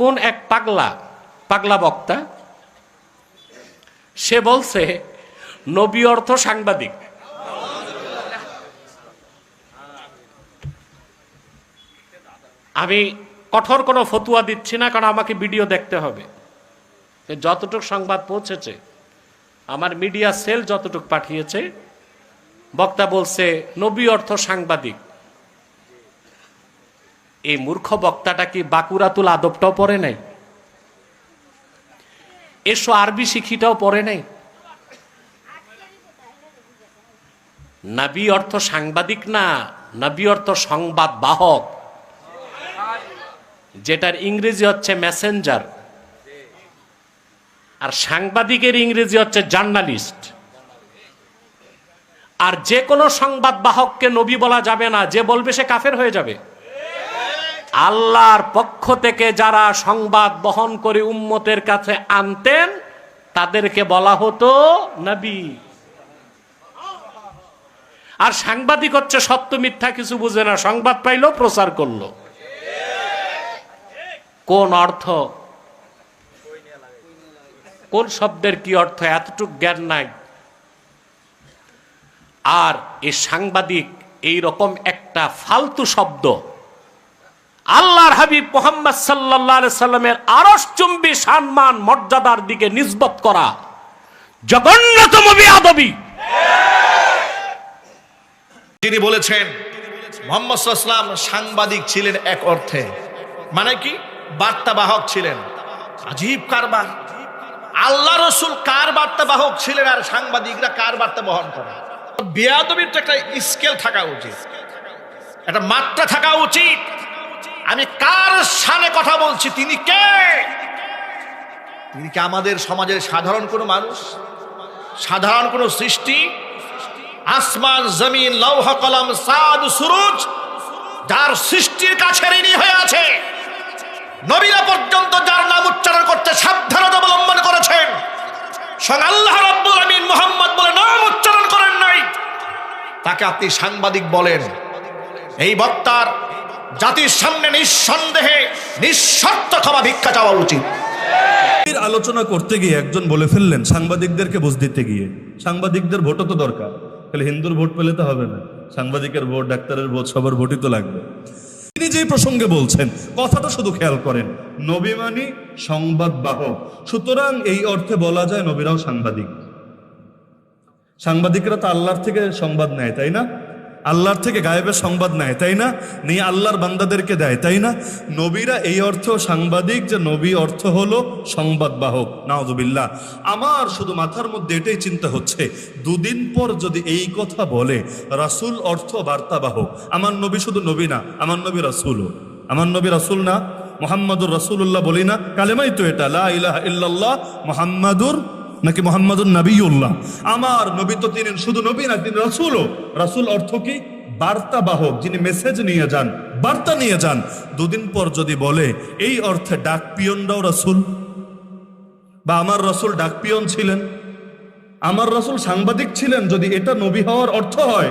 কোন এক পাগলা পাগলা বক্তা, সে বলছে, নবী অর্থ সাংবাদিক। আমি কঠোর কোনো ফতুয়া দিচ্ছি না, কারণ আমাকে ভিডিও দেখতে হবে। যতটুক সংবাদ পৌঁছেছে, আমার মিডিয়া সেল যতটুক পাঠিয়েছে, বক্তা বলছে, নবী অর্থ সাংবাদিক। এই মূর্খ বক্তাটা কি বাকুরাতুল আদবটাও পড়ে নাই? এসো আরবি শিখিটাও পড়ে নাই? নাবি অর্থ সাংবাদিক না, নাবি অর্থ সংবাদ বাহক? যেটার ইংরেজি হচ্ছে মেসেঞ্জার। আর সাংবাদিকের ইংরেজি হচ্ছে জার্নালিস্ট। আর যে কোনো সংবাদ বাহককে নবী বলা যাবে না, যে বলবে সে কাফের হয়ে যাবে। আল্লাহর পক্ষ থেকে যারা সংবাদ বহন করে উম্মতের কাছে আনতেন, তাদেরকে বলা হতো নবী। আর সাংবাদিক হচ্ছে সত্য মিথ্যা কিছু বুঝে না, সংবাদ পাইলো, প্রচার করল। কোন অর্থ? কোন শব্দের কি অর্থ? এতটুক জ্ঞান নাই। আর এই সাংবাদিক, এই রকম একটা ফালতু শব্দ আল্লাহর হাবিব মোহাম্মদ সাল্লাহ সাল্লামের আরস চুম্বি সম্মান, মর্যাদার দিকে নিসবত করা। জঘন্যতম বিয়াদবি। তিনি বলেছেন, মোহাম্মদ সাংবাদিক ছিলেন এক অর্থে। মানে কি? বার্তাবাহক ছিলেন। আজীব কারবার। আল্লাহ রসুল কার বার্তাবাহক ছিলেন আর সাংবাদিকরা কার বার্তা বহন করে? বেয়াদবির তো একটা স্কেল থাকা উচিত। একটা মাত্রা থাকা উচিত। আমি কার সানে কথা বলছি? তিনি কে? তিনি কি আমাদের সমাজের সাধারণ কোনো মানুষ? সাধারণ কোনো সৃষ্টি? আসমান, জমিন, লৌহ, কলম সাদ সুরুজ, যার সৃষ্টির কাছে ঋণী হয়ে আছে। নবীরা পর্যন্ত যার নাম উচ্চারণ করতে সাবধানতা অবলম্বন করেছেন। স্বয়ং আল্লাহ রাব্বুল আমিন মোহাম্মদ বলে নাম উচ্চারণ করেন নাই। তাকে আপনি সাংবাদিক বলেন। এই বক্তার জাতির সামনে নিঃসন্দেহে নিঃশর্ত ক্ষমা ভিক্ষা চাওয়া উচিত। আলোচনা করতে গিয়ে একজন বলে ফেললেন, সাংবাদিকদেরকে বুঝ দিতে গিয়ে, সাংবাদিকদের ভোটও তো দরকার তাহলে হিন্দুর ভোট পেলে তো হবে না, সাংবাদিকের ভোট, ডাক্তারের ভোট, সবার ভোটই তো লাগবে। তিনি যে প্রসঙ্গে বলছেন কথাটা শুধু খেয়াল করেন, নবী মানি সংবাদ বাহক, সুতরাং এই অর্থে বলা যায় নবীরাও সাংবাদিক। সাংবাদিকরা তো আল্লাহর থেকে সংবাদ নেয়, তাই না? আল্লাহর থেকে গায়েবের সংবাদ নেয়, তাই না? নিয়ে আল্লাহর বান্দাদেরকে দেয়, তাই না? নবীরা এই অর্থ সাংবাদিক যে নবী অর্থ হলো সংবাদ বাহক নাওজবিল্লাহ আমার শুধু মাথার মধ্যে এটাই চিন্তা হচ্ছে, দুদিন পর যদি এই কথা বলে, রাসূল অর্থ বার্তাবাহক। আমার নবী শুধু নবী না, আমার নবী রাসূলও আমার নবী রাসূল না, মোহাম্মদুর রাসূলুল্লাহ বলি না, কালেমাই তো এটা, লা ইলাহা ইল্লাল্লাহ, মোহাম্মদুর নাকি মোহাম্মদুর নবীউল্লাহ? আমার নবী তো তিনি শুধু নবী না, তিনি রাসূলও। রাসূল অর্থ কি? বার্তা বাহক, যিনি মেসেজ নিয়ে যান, বার্তা নিয়ে যান। দুদিন পর যদি বলে, এই অর্থে ডাক পিয়নরাও রাসূল। বা আমার রসুল ডাক পিয়ন ছিলেন। আমার রসুল সাংবাদিক ছিলেন, যদি এটা নবী হওয়ার অর্থ হয়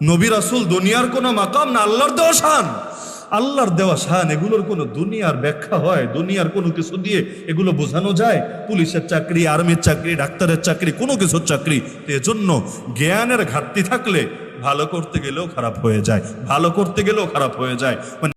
নবী রাসুল দুনিয়ার কোনো মাকাম না, আল্লাহর দেওয়া শান। আল্লাহর দেওয়া শান, এগুলোর কোনো দুনিয়ার ব্যাখ্যা হয়, দুনিয়ার কোনো কিছু দিয়ে এগুলো বোঝানো যায়। পুলিশের চাকরি, আর্মির চাকরি, ডাক্তারের চাকরি, কোনো কিছুর চাকরি। এজন্য জ্ঞানের ঘাটতি থাকলে ভালো করতে গেলেও খারাপ হয়ে যায়, ভালো করতে গেলেও খারাপ হয়ে যায়। মানে